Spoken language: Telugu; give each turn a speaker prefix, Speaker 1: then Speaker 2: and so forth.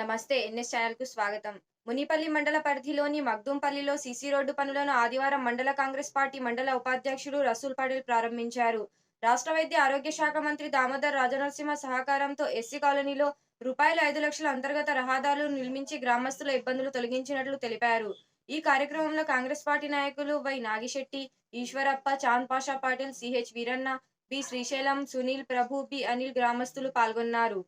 Speaker 1: నమస్తే ఎన్ఎస్ ఛానల్కు స్వాగతం. మునిపల్లి మండల పరిధిలోని మగ్దుంపల్లిలో సీసీ రోడ్డు పనులను ఆదివారం మండల కాంగ్రెస్ పార్టీ మండల ఉపాధ్యక్షుడు రసూల్ పటేల్ ప్రారంభించారు. రాష్ట్ర వైద్య ఆరోగ్య శాఖ మంత్రి దామోదర్ రాజనరసింహ సహకారంతో ఎస్సీ కాలనీలో రూపాయలు ఐదు లక్షల అంతర్గత రహదారులు నిర్మించి గ్రామస్తుల ఇబ్బందులు తొలగించినట్లు తెలిపారు. ఈ కార్యక్రమంలో కాంగ్రెస్ పార్టీ నాయకులు Y Nagishetty Eshwarappa Chand Pasha Patil CH Veeranna B Srisailam Sunil Prabhu B Anil గ్రామస్తులు పాల్గొన్నారు.